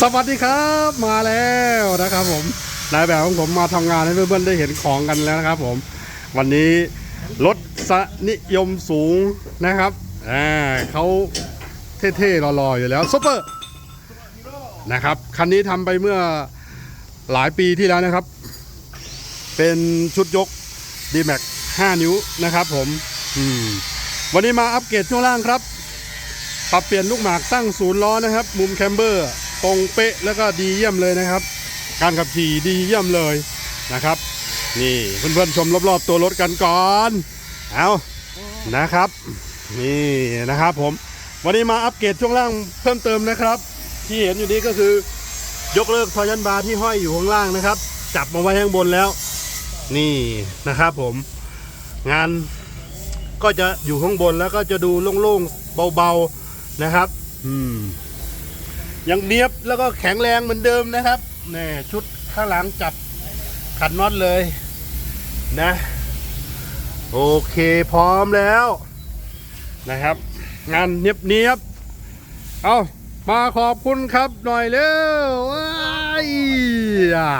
สวัสดีครับมาแล้วนะครับผมนายแบบของผมมาทำงานให้เพื่อนๆได้เห็นของกันแล้วนะครับ ผม วันนี้รถสนิยมสูงนะครับอ่าเขาเท่ๆรอๆอยู่แล้วซุปเปอร์นะครับคันนี้ทำไปเมื่อหลายปีที่แล้วนะครับ เป็นชุดยก d m a x 5 นิ้วนะครับ ผมอืมวันนี้มาอัปเกรดช่วงล่างครับ ปรับเปลี่ยนลูกหมากตั้งศูนย์ล้อนะครับ มุมแคมเบอร์ ตรงเป๊ะแล้วก็ดีเยี่ยมเลยนะครับ การขับขี่ดีเยี่ยมเลยนะครับ นี่เพื่อนๆชมรอบๆตัวรถกันก่อนเอานะครับ นี่นะครับผมวันนี้มาอัปเกรดช่วงล่างเพิ่มเติมนะครับ ที่เห็นอยู่นี้ก็คือยกเลิกทอยันบาร์ที่ห้อยอยู่ข้างล่างนะครับ จับมาไว้ข้างบนแล้ว นี่นะครับผม งานก็จะอยู่ข้างบนแล้วก็จะดูโล่งๆเบาๆนะครับ อืม ยังเนียบแล้วก็แข็งแรงเหมือนเดิมนะครับนี่ชุดข้างหลังจับขันน็อตเลยนะ โอเคพร้อมแล้วนะครับ งานเนียบเนียบๆเอามาขอบคุณครับหน่อยเร็วว้ายอ่า